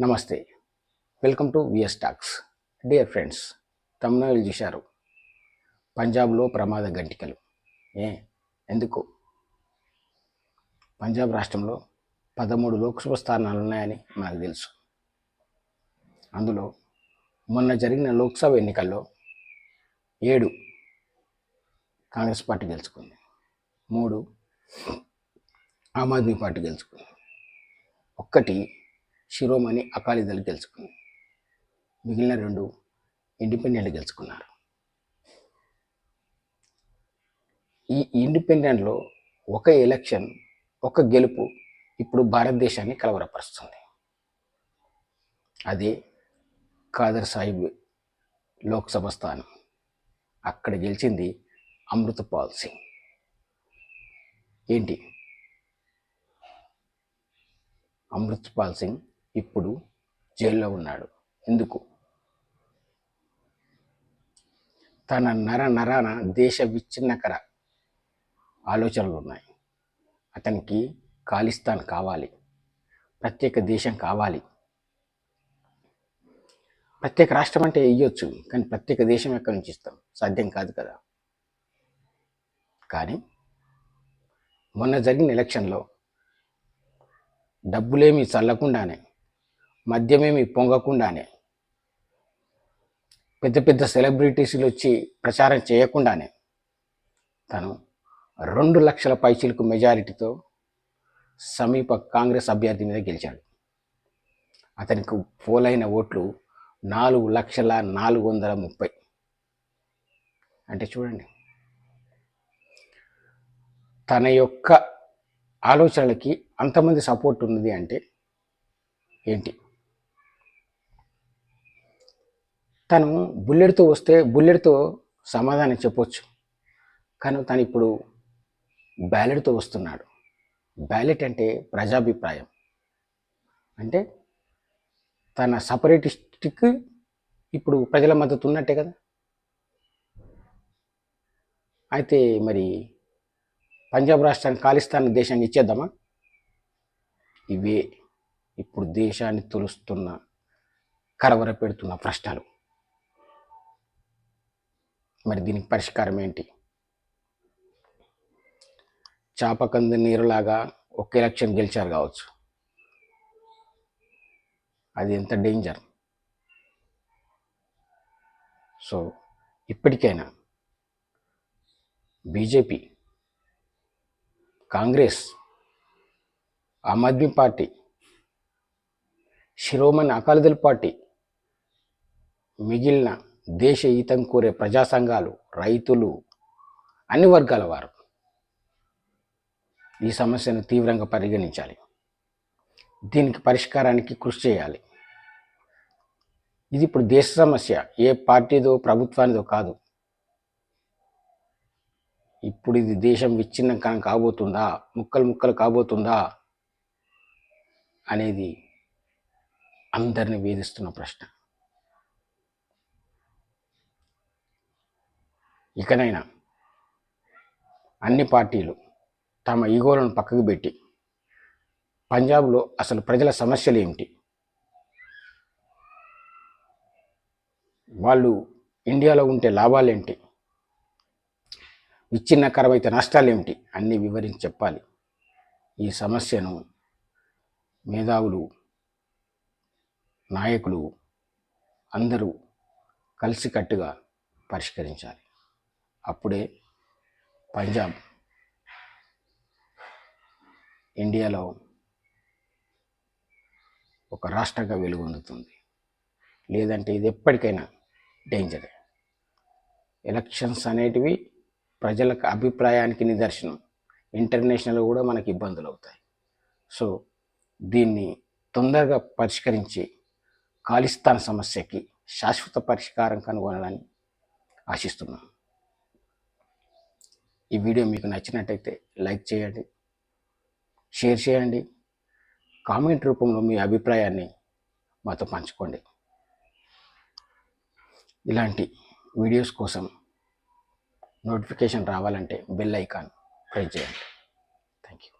నమస్తే. Welcome to VS talks dear friends Tamil Nadu చూశారు. పంజాబ్లో ప్రమాద గంటికలు. ఏ? ఎందుకు? పంజాబ్ రాష్ట్రంలో పదమూడు లోక్సభ స్థానాలు ఉన్నాయని మనకు తెలుసు. అందులో మొన్న జరిగిన లోక్సభ ఎన్నికల్లో ఏడు కాంగ్రెస్ పార్టీ గెలుచుకుంది. మూడు ఆమ్ ఆద్మీ పార్టీ గెలుచుకుంది. ఒక్కటి శిరోమణి అకాలీదళ్ గెలుచుకుంది. మిగిలిన రెండు ఇండిపెండెంట్ గెలుచుకున్నారు. ఈ ఇండిపెండెంట్లో ఒక ఎలక్షన్ ఒక గెలుపు ఇప్పుడు భారతదేశాన్ని కలవరపరుస్తుంది. అదే ఖాదర్ సాహిబ్ లోక్సభ స్థానం. అక్కడ గెలిచింది అమృతపాల్ సింగ్. ఏంటి? అమృత్పాల్ సింగ్ ఇప్పుడు జైల్లో ఉన్నాడు. ఎందుకు? తన నర నరాన దేశ విచ్ఛిన్నకర ఆలోచనలు ఉన్నాయి. అతనికి ఖాళీస్థాన్ కావాలి. ప్రత్యేక దేశం కావాలి. ప్రత్యేక రాష్ట్రం అంటే ఇవ్వచ్చు కానీ ప్రత్యేక దేశం ఎక్కడి నుంచి ఇస్తాం? సాధ్యం కాదు కదా. కానీ మొన్న జరిగిన ఎలక్షన్లో డబ్బులేమి చల్లకుండానే మద్యమేమి పొంగకుండానే పెద్ద పెద్ద సెలబ్రిటీస్లు వచ్చి ప్రచారం చేయకుండానే తను రెండు లక్షల పైచీలకు మెజారిటీతో సమీప కాంగ్రెస్ అభ్యర్థి మీద గెలిచాడు. అతనికి పోలైన ఓట్లు నాలుగు లక్షల నాలుగు వందల ముప్పై. అంటే చూడండి తన యొక్క ఆలోచనలకి అంతమంది సపోర్ట్ ఉన్నది అంటే ఏంటి? తను బుల్లెట్తో వస్తే బుల్లెట్తో సమాధానం చెప్పొచ్చు. కానీ తను ఇప్పుడు బ్యాలెట్తో వస్తున్నాడు. బ్యాలెట్ అంటే ప్రజాభిప్రాయం. అంటే తన సపరేటిస్ట్కి ఇప్పుడు ప్రజల మద్దతు ఉన్నట్టే కదా? అయితే మరి పంజాబ్ రాష్ట్రాన్ని ఖాళీస్థాన్ దేశాన్ని ఇచ్చేద్దామా? ఇవే ఇప్పుడు దేశాన్ని తొలుస్తున్న కరవర పెడుతున్న ప్రశ్నలు. మరి దీనికి పరిష్కారం ఏంటి? చాపకంది నీరులాగా ఒక ఎలక్షన్ గెలిచారు కావచ్చు. అది ఎంత డేంజర్. సో ఇప్పటికైనా BJP Congress Aam Aadmi party Shiromani Akali Dal party మిగిలిన దేశ హితం కోరే ప్రజా సంఘాలు రైతులు అన్ని వర్గాల వారు ఈ సమస్యను తీవ్రంగా పరిగణించాలి. దీనికి పరిష్కారానికి కృషి చేయాలి. ఇది ఇప్పుడు దేశ సమస్య. ఏ పార్టీదో ప్రభుత్వానిదో కాదు. ఇప్పుడు ఇది దేశం విచ్ఛిన్నం కాబోతుందా? ముక్కలు ముక్కలు కాబోతుందా? అనేది అందరిని వేధిస్తున్న ప్రశ్న. ఇకనైనా అన్ని పార్టీలు తమ ఈగోలను పక్కకు పెట్టి పంజాబ్లో అసలు ప్రజల సమస్యలు ఏమిటి? వాళ్ళు ఇండియాలో ఉంటే లాభాలేంటి విచ్ఛిన్నకరమైతే నష్టాలు ఏమిటి? అన్నీ వివరించి చెప్పాలి. ఈ సమస్యను మేధావులు నాయకులు అందరూ కలిసికట్టుగా పరిష్కరించాలి. అప్పుడే పంజాబ్ ఇండియాలో ఒక రాష్ట్రంగా వెలుగొందుతుంది. లేదంటే ఇది ఎప్పటికైనా డేంజరే ఎలక్షన్స్ అనేటివి ప్రజలకు అభిప్రాయానికి నిదర్శనం. ఇంటర్నేషనల్ కూడా మనకి ఇబ్బందులు అవుతాయి సో దీన్ని తొందరగా పరిష్కరించి ఖాళిస్తాన్ సమస్యకి శాశ్వత పరిష్కారం కనుగొనాలని ఆశిస్తున్నాం. ఈ వీడియో మీకు నచ్చినట్టయితే లైక్ చేయండి షేర్ చేయండి కామెంట్ రూపంలో మీ అభిప్రాయాన్ని మాతో పంచుకోండి. ఇలాంటి వీడియోస్ కోసం నోటిఫికేషన్ రావాలంటే బెల్ ఐకాన్ ప్రెస్ చేయండి. Thank you